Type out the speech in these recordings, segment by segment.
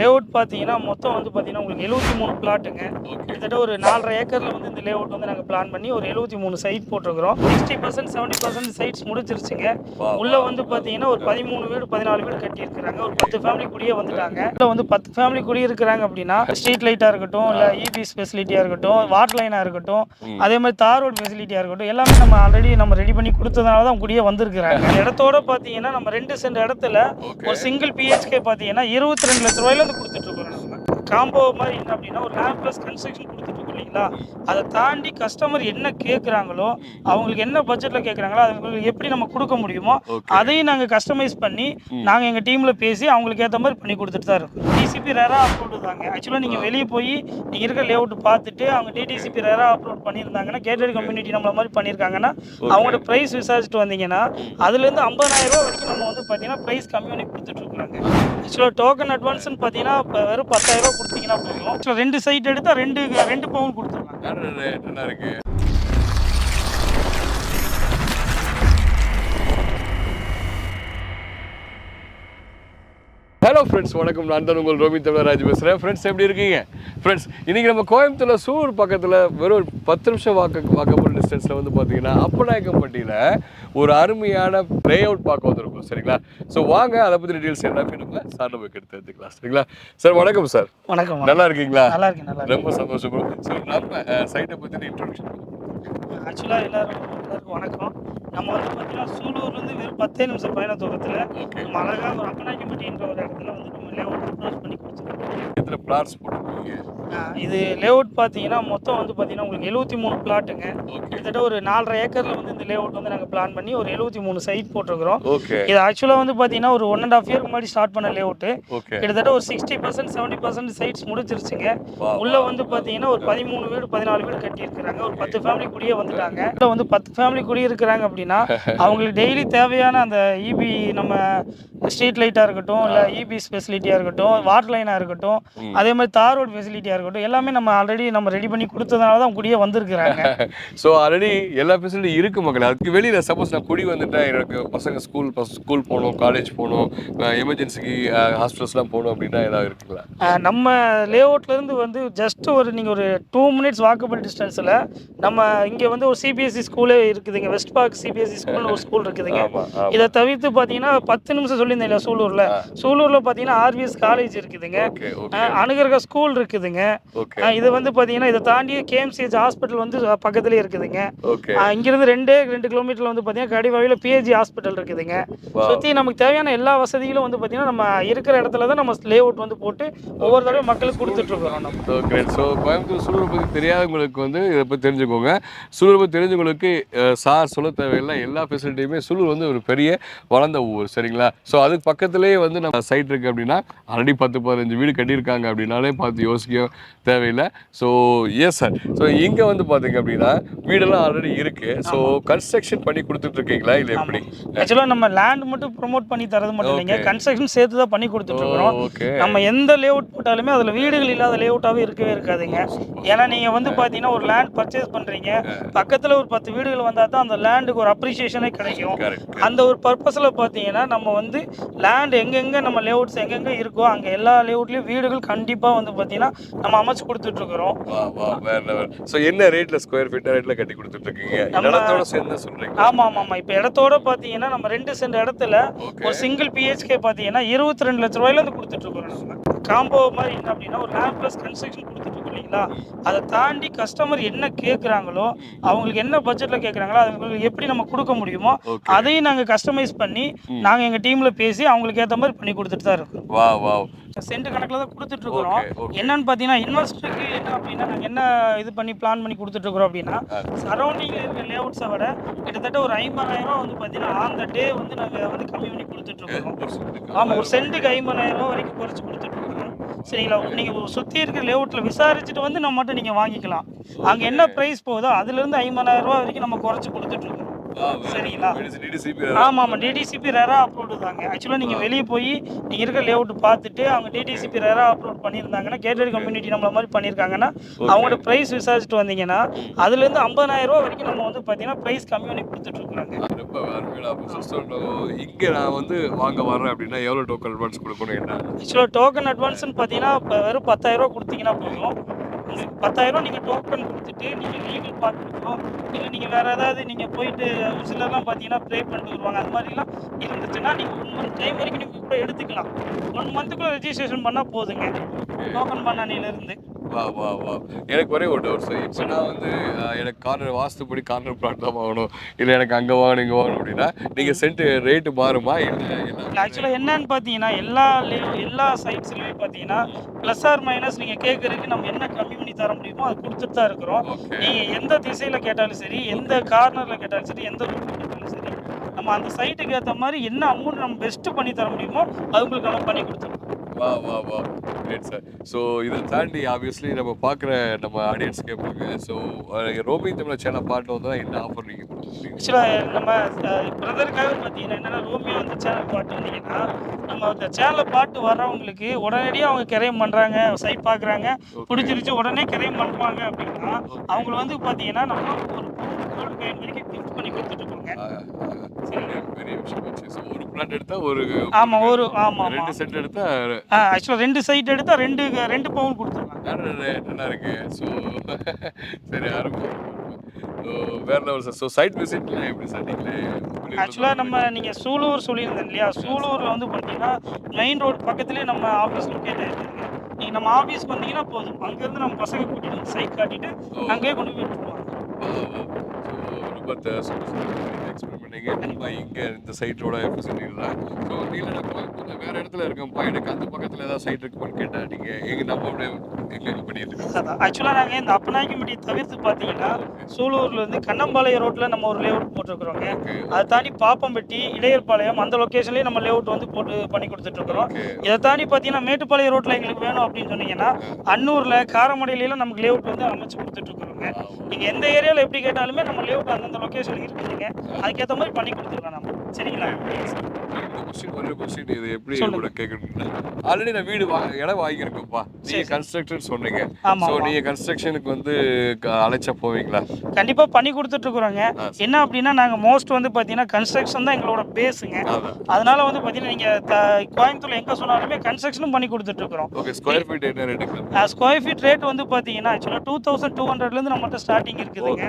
Layout பார்த்தீங்கன்னா மொத்தம் வந்து பார்த்தீங்கன்னா உங்களுக்கு எழுபத்தி மூணு பிளாட்டுங்க கிட்டத்தட்ட ஒரு நாலரை ஏக்கரில் வந்து இந்த லேஅவுட் வந்து நாங்கள் பிளான் பண்ணி ஒரு எழுபத்தி மூணு சைட் போட்டிருக்கிறோம். Sixty percent seventy percent sites முடிச்சிருச்சுங்க உள்ள வந்து பார்த்தீங்கன்னா ஒரு பதிமூணு வீடு பதினாலு வீடு கட்டி இருக்கிறாங்க ஒரு பத்து ஃபேமிலி குடியே வந்துட்டாங்க. உள்ள வந்து பத்து ஃபேமிலி குடி இருக்கிறாங்க அப்படின்னா ஸ்ட்ரீட் லைட்டாக இருக்கட்டும் இல்லை இபி ஃபெசிலிட்டியாக இருக்கட்டும் வாட்டர் லைனாக இருக்கட்டும் அதே மாதிரி தார் ரோடு ஃபெசிலிட்டியாக இருக்கட்டும் எல்லாமே நம்ம ஆல்ரெடி நம்ம ரெடி பண்ணி கொடுத்ததுனால தான் குடியே வந்திருக்கிறாங்க. இடத்தோட பார்த்தீங்கன்னா நம்ம ரெண்டு சென்ட் இடத்துல ஒரு சிங்கிள் பிஹெச்கே பார்த்தீங்கன்னா இருபத்தி ரெண்டு லட்ச ரூபாயில இருந்து கொடுத்துட்டு இருக்கோம் நம்ம. காம்போ மாதிரி என்ன அப்படின்னா ஒரு லேப் ப்ளஸ் கன்ஸ்ட்ரக்ஷன் கொடுத்துட்டு இல்லைங்களா அதை தாண்டி கஸ்டமர் என்ன கேட்குறாங்களோ அவங்களுக்கு என்ன பட்ஜெட்டில் கேட்குறாங்களோ அவங்களுக்கு எப்படி நம்ம கொடுக்க முடியுமோ அதையும் நாங்கள் கஸ்டமைஸ் பண்ணி நாங்கள் எங்கள் டீமில் பேசி அவங்களுக்கு ஏற்ற மாதிரி பண்ணி கொடுத்துட்டு தான் இருக்கோம். டிசிபி ரேராக அப்லோடு தாங்க. ஆக்சுவலாக நீங்கள் வெளியே போய் நீங்கள் இருக்க லேஅவுட் பார்த்துட்டு அவங்க டிடிசிபி ரேராக அப்லோட் பண்ணியிருந்தாங்கன்னா கேட்டட் கம்யூனிட்டி நம்மள மாதிரி பண்ணியிருக்காங்கன்னா அவங்களோட ப்ரைஸ் விசாரிச்சுட்டு வந்தீங்கன்னா அதுலேருந்து ஐம்பதாயிரம் ரூபா வரைக்கும் நம்ம வந்து பார்த்தீங்கன்னா ப்ரைஸ் பண்ணி கொடுத்துட்ருக்குறாங்க ஆக்சுவலாக டோக்கன் அட்வான்ஸ்னு பார்த்தீங்கன்னா இப்போ வெறும் பத்தாயிரம் ரூபா கொடுத்தீங்கன்னா போதும். ரெண்டு சைட் எடுத்தால் ரெண்டு ரெண்டு பவுன் கொடுத்துருவாங்க. என்ன இருக்கு? ஹலோ ஃப்ரெண்ட்ஸ் வணக்கம். நான் தான் உங்கள் ரோமி தமிழராஜ் பேசுகிறேன் ஃப்ரெண்ட்ஸ் எப்படி இருக்கீங்க? ஃப்ரெண்ட்ஸ் இன்றைக்கி நம்ம கோயம்புத்தூரில் சூர் பக்கத்தில் வெறும் ஒரு பத்து நிமிஷம் வாக்க வாக்கபிள் டிஸ்டன்ஸில் வந்து பார்த்தீங்கன்னா அப்பநாயக்கம்பட்டியில் ஒரு அருமையான லே அவுட் பார்க்க வந்திருக்கோம். சரிங்களா? ஸோ வாங்க அதை பற்றி டீட்டெயில்ஸ் எல்லாமே நம்ம சார் நம்ம எடுத்து எடுத்துக்கலாம் சரிங்களா? சார் வணக்கம் சார் வணக்கம் நல்லா இருக்கீங்களா? நல்லா இருக்கேன் நல்லா ரொம்ப சந்தோஷம் ஸோ நம்ம சைட்டை பற்றின இன்ட்ரோடக்ஷன் ஆக்சுவலாக எல்லாரும் எல்லாருக்கும் வணக்கம். நம்ம வந்து பார்த்தீங்கன்னா சூலூர்லேருந்து வெறும் பத்தே நிமிஷம் பயண தூரத்தில் அழகாக ஒரு அப்பநாயக்கம்பட்டின்ற ஒரு இடத்துல வந்து நம்ம லேஅவுட் பண்ணி கொடுத்துருக்கோம் பிளாட்ஸ் போட்டுருக்கீங்க? இது லேஅவுட் பார்த்தீங்கன்னா மொத்தம் வந்து பார்த்தீங்கன்னா உங்களுக்கு எழுபத்தி மூணு பிளாட்டுங்க கிட்டத்தட்ட ஒரு நாலரை ஏக்கரில் வந்து இந்த லேஅவுட் வந்து நாங்கள் பிளான் பண்ணி ஒரு எழுபத்தி மூணு சைட் போட்டிருக்கிறோம். இது ஆக்சுவலாக வந்து பார்த்தீங்கன்னா ஒரு ஒன் அண்ட் ஆஃப் இயர்க்கு முன்னாடி ஸ்டார்ட் பண்ண லேஅவுட்டு கிட்டத்தட்ட ஒரு sixty percent seventy percent sites முடிச்சிருச்சுங்க உள்ள வந்து பார்த்தீங்கன்னா ஒரு பதிமூணு வீடு பதினாலு வீடு கட்டி இருக்கிறாங்க ஒரு பத்து ஃபேமிலி குடியே வந்துட்டாங்க. உள்ள வந்து பத்து ஃபேமிலி குடி இருக்கிறாங்க அப்படின்னா அவங்களுக்கு டெய்லி தேவையான அந்த இபி நம்ம ஸ்ட்ரீட் லைட்டாக இருக்கட்டும் இல்லை இபி ஃபெசிலிட்டியாக இருக்கட்டும் வாட்டர் லைனாக இருக்கட்டும் அதே மாதிரி தார் ரோடு ஃபெசிலிட்டியாக இருக்கட்டும் எல்லாமே நம்ம ஆல்ரெடி நம்ம ரெடி பண்ணி கொடுத்ததுனால தான் குடியே வந்திருக்கிறாங்க. ஸோ ஆல்ரெடி எல்லா ஃபெசிலிட்டி இருக்கு மக்கள். அதுக்கு வெளியில் சப்போஸ் நான் குடி வந்துட்டேன் எனக்கு பசங்க ஸ்கூல் ஸ்கூல் போகணும் காலேஜ் போகணும் எமர்ஜென்சிக்கு ஹாஸ்பிட்டல்ஸ்லாம் போகணும் அப்படின்னா ஏதாவது இருக்குங்களா? ஆஹ் நம்ம லேஅவுட்லேருந்து வந்து ஜஸ்ட் ஒரு நீங்கள் ஒரு டூ மினிட்ஸ் வாக்கபிள் டிஸ்டன்ஸில் நம்ம இங்கே வந்து ஒரு சிபிஎஸ்சி ஸ்கூலே இருக்குதுங்க. வெஸ்ட் பார்க் சிபிஎஸ்சி ஸ்கூல்னு ஒரு ஸ்கூல் இருக்குதுங்க. இதை தவிர்த்து பார்த்தீங்கன்னா பத்து நிமிஷம் சொல்லியிருந்தேன் இல்லையா சூலூரில் சூலூரில் பார்த்தீங்கன்னா ஆர்விஎஸ் காலேஜ் இருக்குதுங்க. அணுகர்க ஸ்கூல் இருக்குதுங்க. இது வந்து பார்த்தீங்கன்னா இதை தாண்டி கேஎம்சிஹெச் ஹாஸ்பிட்டல் வந்து பக்கத்துலேயே இருக்குதுங்க. இங்கிருந்து ரெண்டே ரெண்டு கிலோமீட்டர்ல வந்து பார்த்தீங்கன்னா கடிவாயில் பிஹெச்சி ஹாஸ்பிட்டல் இருக்குதுங்க. சுற்றி நமக்கு தேவையான எல்லா வசதிகளும் வந்து பார்த்தீங்கன்னா நம்ம இருக்கிற இடத்துல தான் நம்ம லேஅவுட் வந்து போட்டு ஒவ்வொரு தடவை மக்களுக்கு கொடுத்துட்ருக்கோம் நம்ம. ஸோ கோயம்புத்தூர் சூழலை பற்றி தெரியாதவங்களுக்கு வந்து இதை பற்றி தெரிஞ்சுக்கோங்க. சூழலை பற்றி தெரிஞ்சவங்களுக்கு சார் சொல்ல தேவையில்லை. எல்லா ஃபெசிலிட்டியுமே சூழல் வந்து ஒரு பெரிய வளர்ந்த ஊர் சரிங்களா? ஸோ அதுக்கு பக்கத்துலேயே வந்து நம்ம சைட் இருக்குது அப்படின்னா ஆல்ரெடி பத்து பதினஞ்சு வீடு கட்டியிருக்காங்க அப்படின்னாலே பார்த்து யோசிக்க தேவையில்லை. ஸோ எஸ் சார் ஸோ இங்கே வந்து பார்த்தீங்க அப்படின்னா வீடெல்லாம் ஆல்ரெடி இருக்குது ஸோ கன்ஸ்ட்ரக்ஷன் பண்ணி கொடுத்துட்ருக்கீங்களா இல்லை எப்படி? ஆக்சுவலாக நம்ம லேண்ட் மட்டும் ப்ரோமோட் பண்ணி தரது மட்டும் இல்லைங்க. கன்ஸ்ட்ரக்ஷன் சேர்த்து தான் பண்ணி கொடுத்துட்ருக்குறோம். ஓகே நம்ம எந்த லேஅவுட் போட்டாலுமே அதில் வீடுகள் இல்லாத லேஅவுட்டாகவே இருக்கவே இருக்காதுங்க. ஏன்னா நீங்கள் வந்து பார்த்தீங்கன்னா ஒரு லேண்ட் பர்ச்சேஸ் பண்ணுறீங்க பக்கத்தில் ஒரு பத்து வீடுகள் வந்தால் தான் அந்த லேண்டுக்கு ஒரு அப்ரிசியேஷனே கிடைக்கும். அந்த ஒரு பர்பஸில் பார்த்தீங்கன்னா நம்ம வந்து லேண்ட் எங்கெங்கே நம்ம லேஅவுட்ஸ் எங்கெங்கே இருக்கோ அங்கே எல்லா லேஅவுட்லேயும் வீடுகள் கண்டிப்பாக வந்து பார்த்தீங்கன்னா நம்ம அமைச்சு கொடுத்துட்ருக்குறோம். ஸோ என்ன ரேட்ல ஸ்கொயர் ஃபீட் ரேட்ல கட்டி கொடுத்துட்டு இருக்கீங்க இடத்தோட சேர்ந்து சொல்றீங்க ஆமாம் ஆமாம் ஆமாம் இப்போ இடத்தோட பார்த்தீங்கன்னா நம்ம ரெண்டு சென்ட் இடத்துல ஒரு சிங்கிள் பிஹெச்கே பார்த்தீங்கன்னா இருபத்தி ரெண்டு லட்ச ரூபாயிலேருந்து கொடுத்துட்ருக்கோம் நம்ம. காம்போ மாதிரி என்ன அப்படின்னா ஒரு லேண்ட் ப்ளஸ் கன்ஸ்ட்ரக்ஷன் கொடுத்துட்ருக்கோம் இல்லைங்களா? அதை தாண்டி கஸ்டமர் என்ன கேட்குறாங்களோ அவங்களுக்கு என்ன பட்ஜெட்டில் கேட்குறாங்களோ அவங்களுக்கு எப்படி நம்ம கொடுக்க முடியுமோ அதையும் நாங்கள் கஸ்டமைஸ் பண்ணி நாங்கள் எங்கள் டீமில் பேசி அவங்களுக்கு ஏற்ற மாதிரி பண்ணி கொடுத்துட்டு தான் இருக்கோம். வா வா சென்ட் கணக்கில் தான் கொடுத்துட்ருக்குறோம். என்னன்னு பார்த்தீங்கன்னா இன்வெஸ்டருக்கு என்ன அப்படின்னா நாங்கள் என்ன இது பண்ணி பிளான் பண்ணி கொடுத்துட்ருக்குறோம் அப்படின்னா சரௌண்டிங்கில் இருக்க லேஅவுட்ஸை விட கிட்டத்தட்ட ஒரு ஐம்பதாயிரம் வந்து பார்த்தீங்கன்னா ஆன் த டே வந்து நாங்கள் வந்து கம்மி பண்ணி கொடுத்துட்ருக்கோம் ஆமாம் ஒரு சென்ட்டுக்கு. ஐம்பதாயிரம் ரூபா வரைக்கும் குறைச்சி கொடுத்துட்ருக்கோம் சரிங்களா? நீங்கள் சுற்றி இருக்கிற லேஅவுட்டில் விசாரிச்சுட்டு வந்து நம்ம மட்டும் நீங்கள் வாங்கிக்கலாம். அங்கே என்ன ப்ரைஸ் போகுதோ அதுலேருந்து ஐம்பதாயிரம் ரூபா வரைக்கும் நம்ம குறைச்சி கொடுத்துட்ருக்கோம். சரிங்களா? ஆமாம் ஆமாம் டிடிசிபி ரேராக அப்லோடு தாங்க. ஆக்சுவலாக நீங்கள் வெளியே போய் நீங்கள் இருக்கிற லேஅவுட் பார்த்துட்டு அவங்க டிடிசிபி ரேராக அப்லோட் பண்ணியிருந்தாங்கன்னா கேட்டட் கம்யூனிட்டி நம்மள மாதிரி பண்ணியிருக்காங்கன்னா அவங்களோட ப்ரைஸ் விசாரிச்சுட்டு வந்தீங்கன்னா அதுலேருந்து ஐம்பதாயிரம் ரூபா வரைக்கும் நம்ம வந்து பார்த்தீங்கன்னா ப்ரைஸ் கம்மி பண்ணி அருமையான அப்போ இங்கே நான் வந்து வாங்க வர்றேன் அப்படின்னா எவ்வளோ டோக்கன் அட்வான்ஸ் கொடுக்கணும் என்ன? ஆக்சுவலாக டோக்கன் அட்வான்ஸ்னு பார்த்தீங்கன்னா இப்போ வெறும் பத்தாயிரரூவா கொடுத்தீங்கன்னா போதும். உங்களுக்கு பத்தாயிரம் நீங்கள் டோக்கன் கொடுத்துட்டு நீங்கள் லீகல் பார்த்துருக்கோம் இல்லை நீங்கள் வேறு ஏதாவது நீங்கள் போயிட்டு ஒரு சிலர்லாம் பார்த்தீங்கன்னா ப்ரே பண்ணிட்டு வருவாங்க. அது மாதிரிலாம் இருந்துச்சுன்னா நீங்கள் ஒன் மந்த் டைம் வரைக்கும் நீங்கள் கூட எடுத்துக்கலாம். ஒன் மந்த்துக்குள்ளே ரெஜிஸ்ட்ரேஷன் பண்ணால் போதுங்க. டோக்கன் பண்ணானிலேருந்து வா வா வா. எனக்கு ஒரே ஒரு டவுட் சார் இப்போ நான் வந்து எனக்கு கார்னர் வாஸ்துப்படி கார்னர் பிளாட் தான் வாங்கணும். இல்லை எனக்கு அங்கே வாங்கணும் இங்கே வாங்கணும் அப்படின்னா நீங்கள் சென்ட் ரேட்டு மாறுமா? இல்லை ஆக்சுவலாக என்னன்னு பார்த்தீங்கன்னா எல்லா எல்லா சைட்ஸ்லையுமே பார்த்தீங்கன்னா ப்ளஸ் ஆர் மைனஸ் நீங்கள் கேட்குறதுக்கு நம்ம என்ன கம்மி பண்ணி தர முடியுமோ அது கொடுத்துட்டு தான் இருக்கிறோம். நீங்கள் எந்த திசையில் கேட்டாலும் சரி எந்த கார்னரில் கேட்டாலும் சரி எந்த ரூட்டில் கேட்டாலும் சரி நம்ம அந்த சைட்டுக்கு ஏற்ற மாதிரி என்ன அமௌண்ட் நம்ம பெஸ்ட்டு பண்ணி தர முடியுமோ அது உங்களுக்கு நம்ம பண்ணி கொடுத்துருவோம். வா வா வா. கிரேட் சார் ஸோ இதை தாண்டி ஆப்வியஸ்லி நம்ம பார்க்குற நம்ம ஆடியன்ஸ் கேட்பாங்க ஸோ ரோமிங் தமிழ் சேனல் பாட்டு வந்தால் என்ன ஆஃபர் நீங்கள் கொடுத்துருக்கீங்க ஆக்சுவலாக நம்ம பிரதருக்காக பார்த்தீங்கன்னா என்னென்னா ரோமியோ அந்த சேனல் பாட்டு வந்தீங்கன்னா நம்ம அந்த சேனலில் பாட்டு வர்றவங்களுக்கு உடனடியாக அவங்க கிரையம் பண்ணுறாங்க சைட் பார்க்குறாங்க. பிடிச்சிருச்சு உடனே கிரையம் பண்ணுவாங்க அப்படின்னா அவங்கள வந்து பார்த்தீங்கன்னா நம்ம ஒரு கோல்டு காயின் வரைக்கும் கிஃப்ட் பண்ணி கொடுத்துட்டு இருக்கோங்க பெரிய விஷயம் ஸோ ஒரு பிளாட் எடுத்தால் ஒரு ஆமாம் ஒரு ஆமாம் ரெண்டு செட் எடுத்தால் ஆக்சுவலாக ரெண்டு சைட் எடுத்தால் ரெண்டு ரெண்டு பவுன் கொடுத்துருவாங்க நல்லா இருக்கு? ஸோ சரி ஸோ வேற லெவல் சார் ஸோ சைட் விசிட்லாம் எப்படி சார் நீங்களே ஆக்சுவலாக நம்ம நீங்கள் சூலூர் சொல்லியிருந்தேன் இல்லையா? சூலூரில் வந்து பார்த்தீங்கன்னா மெயின் ரோடு பக்கத்துலேயே நம்ம ஆஃபீஸ் லொக்கேட் நீங்கள் நம்ம ஆஃபீஸ்க்கு வந்தீங்கன்னா போதும். அங்கேருந்து நம்ம பசங்க கூட்டிட்டு சைட் காட்டிட்டு அங்கேயே கொண்டு போய் விட்டுருவாங்க. ரொம்ப எக்ஸ்பிளைன் பண்ணீங்க இங்கே இந்த சைட்டோட ஃபெசிலிட்டியில் ஸோ நீங்கள் நான் வேறு இடத்துல இருக்கேன்ப்பா எனக்கு அந்த பக்கத்தில் ஏதாவது சைட் இருக்குமான்னு கேட்டால் நீங்கள் எங்கள் நம்ம அப்படியே எங்கே பண்ணிட்டு ஆக்சுவலாக நாங்கள் இந்த அப்பநாயக்கம்பட்டி தவிர்த்து பார்த்தீங்கன்னா சூலூரில் வந்து கண்ணம்பாளையம் ரோட்டில் நம்ம ஒரு லேஅவுட் போட்டிருக்கிறோங்க. அதை தாண்டி பாப்பம்பட்டி இடையர்பாளையம் அந்த லொக்கேஷன்லேயே நம்ம லேஅவுட் வந்து போட்டு பண்ணி கொடுத்துட்ருக்குறோம். இதை தாண்டி பார்த்தீங்கன்னா மேட்டுப்பாளையம் ரோட்டில் எங்களுக்கு வேணும் அப்படின்னு சொன்னீங்கன்னா அன்னூரில் காரமடையிலாம் நமக்கு லேஅவுட் வந்து அமைச்சு கொடுத்துட்ருக்குறோங்க. நீங்கள் எந்த ஏரியாவில் எப்படி கேட்டாலுமே நம்ம லேஅவுட் அந்தந்த லொக்கேஷன் இருக்குதுங்க அதுக்கேற்ற மாதிரி பண்ணி கொடுத்துருக்கோம் நம்ம. சரிங்களா? கொஸ்டின் ஒரு கொஸ்டின் இது எப்படி. கூட கேட்கணும்னா? ஆல்ரெடி நான் வீடு இடம் வாங்கியிருக்கேன்ப்பா. நீங்கள் கன்ஸ்ட்ரக்ஷன் சொன்னீங்க. ஸோ ஆமா. நீங்கள் கன்ஸ்ட்ரக்ஷனுக்கு வந்து அழைச்சா போவீங்களா? கண்டிப்பாக பண்ணி ஆ, என்ன அப்படின்னா நாங்கள் மோஸ்ட் வந்து பார்த்தீங்கன்னா கன்ஸ்ட்ரக்ஷன் தான் எங்களோட பேஸுங்க அதான். அதனால வந்து பார்த்தீங்கன்னா நீங்கள் த கோயம்புத்தூர்ல எங்கே சொன்னாலுமே கன்ஸ்ட்ரக்ஷனும் பண்ணி ஓகே ஸ்கொயர் ஃபீட் என்ன ரேட்டுக்கு ஸ்கொயர் ஃபீட் ரேட் வந்து பார்த்தீங்கன்னா ஆக்சுவலாக டூ தௌசண்ட் டூ ஹண்ட்ரட்லேருந்து நம்மகிட்ட ஸ்டார்டிங் இருக்குதுங்க.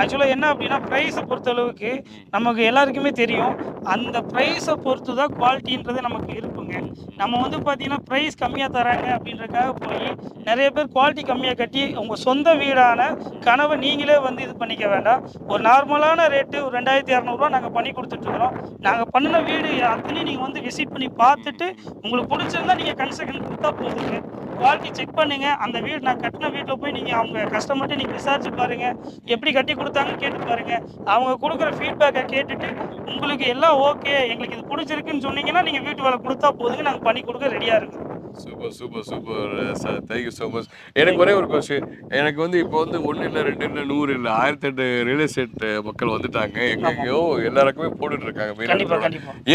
ஆக்சுவலாக என்ன அப்படின்னா ப்ரைஸை பொறுத்தளவுக்கு நமக்கு எல்லாருக்குமே தெரியும். அந்த ப்ரைஸை பொறுத்து தான் குவாலிட்டின்றது நமக்கு இருக்குங்க. நம்ம வந்து பார்த்தீங்கன்னா ப்ரைஸ் கம்மியாக தராங்க அப்படின்றதுக்காக போய் நிறைய பேர் குவாலிட்டி கம்மியாக கட்டி உங்கள் சொந்த வீடான கனவை நீங்களே வந்து இது பண்ணிக்க வேண்டாம். ஒரு நார்மலான ரேட்டு ஒரு ரெண்டாயிரத்தி இரநூறுவா நாங்கள் பண்ணி கொடுத்துட்ருக்குறோம் நாங்கள் பண்ணின வீடு அத்தனையும் நீங்கள் வந்து விசிட் பண்ணி பார்த்துட்டு உங்களுக்கு பிடிச்சிருந்தா நீங்கள் கன்ஸ்ட்ரக்ஷன் கொடுத்தா போதுங்க. குவாலிட்டி செக் பண்ணுங்க. அந்த வீடு நான் கட்டின வீட்டில் போய் நீங்கள் அவங்க கஸ்டமர்கிட்ட நீங்கள் விசாரிச்சு பாருங்க. எப்படி கட்டி கொடுத்தாங்கன்னு கேட்டு பாருங்க. அவங்க கொடுக்குற ஃபீட்பேக்கை கேட்டுட்டு உங்களுக்கு எல்லாம் ஓகே எங்களுக்கு இது பிடிச்சிருக்குன்னு சொன்னீங்கன்னா நீங்கள் வீட்டு வேலை கொடுத்தா போதுங்க. நாங்கள் பண்ணி கொடுக்க ரெடியாக இருக்கோம். Super super super sir thank you so much எனக்கு ஒரே ஒரு கொஸ்டின் எனக்கு வந்து இப்போ வந்து ஒன்று இல்லை ரெண்டு இல்லை நூறு இல்லை ஆயிரத்தெட்டு ரியல் எஸ்டேட் மக்கள் வந்துட்டாங்க. எங்கெங்கேயோ எல்லாருக்குமே போட்டுட்டு இருக்காங்க.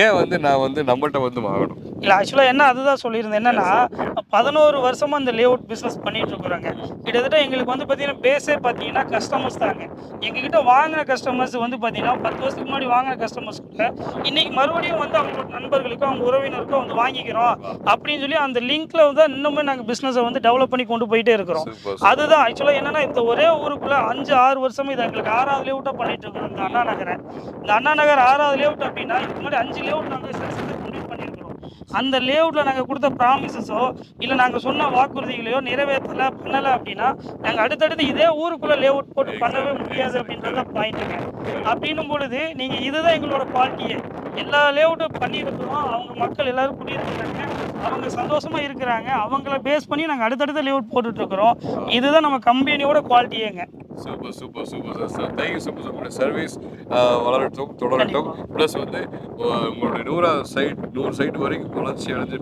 ஏன் வந்து நான் வந்து நம்மகிட்ட வந்து வாங்கணும்? இல்லை ஆக்சுவலாக என்ன அதுதான் சொல்லியிருந்தேன். என்னன்னா பதினோரு வருஷமா இந்த லே அவுட் பிஸ்னஸ் பண்ணிட்டு இருக்கிறாங்க. கிட்டத்தட்ட எங்களுக்கு வந்து பார்த்தீங்கன்னா பேஸே பார்த்தீங்கன்னா கஸ்டமர்ஸ் தாங்க. எங்ககிட்ட வாங்கின கஸ்டமர்ஸ் வந்து பார்த்தீங்கன்னா பத்து வருஷத்துக்கு முன்னாடி வாங்கின கஸ்டமர்ஸ் கூட இன்னைக்கு மறுபடியும் வந்து அவங்களோட நண்பர்களுக்கும் அவங்க உறவினருக்கும் வந்து வாங்கிக்கிறோம் அப்படின்னு சொல்லி அந்த லிங்க்ல வந்து இன்னுமே நாங்கள் பிஸ்னஸை வந்து டெவலப் பண்ணி கொண்டு போயிட்டே இருக்கிறோம். அதுதான் ஆக்சுவலாக என்னன்னா இந்த ஒரே ஊருக்குள்ள அஞ்சு ஆறு வருஷமா இது எங்களுக்கு ஆறாவது லேஅவுட்டாக பண்ணிட்டு இருக்கிறோம் இந்த அண்ணா நகரை. இந்த அண்ணா நகர் ஆறாவது லேஅவுட் அப்படின்னா இதுக்கு முன்னாடி அஞ்சு லேஅவுட் நாங்கள் சக்ஸஸ் கம்ப்ளீட் பண்ணியிருக்கிறோம். அந்த லேஅவுட்டில் நாங்கள் கொடுத்த ப்ராமிசஸோ இல்லை நாங்கள் சொன்ன வாக்குறுதிகளையோ நிறைவேற்றலை பண்ணலை அப்படின்னா நாங்கள் அடுத்தடுத்து இதே ஊருக்குள்ளே லேஅவுட் போட்டு பண்ணவே முடியாது அப்படின்றது தான் பாயிண்ட்டுங்க அப்படின்னும் பொழுது நீங்கள் இதுதான் எங்களோட குவாலிட்டியே எல்லா லேஅவுட்டும் பண்ணியிருக்கிறோம் அவங்க மக்கள் எல்லாரும் குடியிருக்கிறாங்க. அவங்க சந்தோஷமா இருக்கிறாங்க. அவங்கள பேஸ் பண்ணி நாங்கள் அடுத்தடுத்த லேஅவுட் போட்டுட்டு இருக்கிறோம். இதுதான் நம்ம கம்பெனியோட குவாலிட்டியேங்க super super super sir sir thank you so much உங்களுடைய சர்வீஸ் வளரட்டும் தொடரட்டும். ப்ளஸ் வந்து உங்களுடைய நூறாவது சைட் நூறு சைட் வரைக்கும் வளர்ச்சி அடைஞ்சு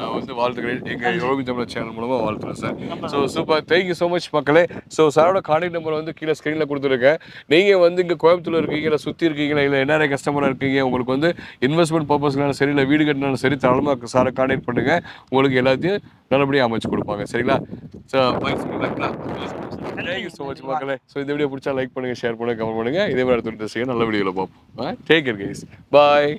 நான் வந்து வாழ்த்துக்கிறேன். எங்கள் யோகி தமிழ் சேனல் மூலமாக வாழ்த்துறேன் sir so super thank you so much மக்களே. ஸோ சாரோட கான்டாக்ட் நம்பர் வந்து கீழே ஸ்க்ரீனில் கொடுத்துருக்கேன். நீங்கள் வந்து இங்கே கோயம்புத்தூர் இருக்கீங்க இல்லை சுற்றி இருக்கீங்களா இல்லை என்ன கஸ்டமராக இருக்கீங்க உங்களுக்கு வந்து இன்வெஸ்ட்மெண்ட் பர்பஸ்னாலும் சரி இல்லை வீடு கட்டினாலும் சரி தாராளமாக சாரை கான்டாக்ட் பண்ணுங்கள் உங்களுக்கு எல்லாத்தையும் நல்லபடியாக அமைச்சு கொடுப்பாங்க. சரிங்களா? So thank you so much மக்களே. ஸோ இந்த வீடியோ பிடிச்சா லைக் பண்ணுங்க ஷேர் பண்ணுங்க கமெண்ட் பண்ணுங்க. இதே மாதிரி அடுத்த நல்ல வீடியோவில் பார்ப்போம். Take care guys bye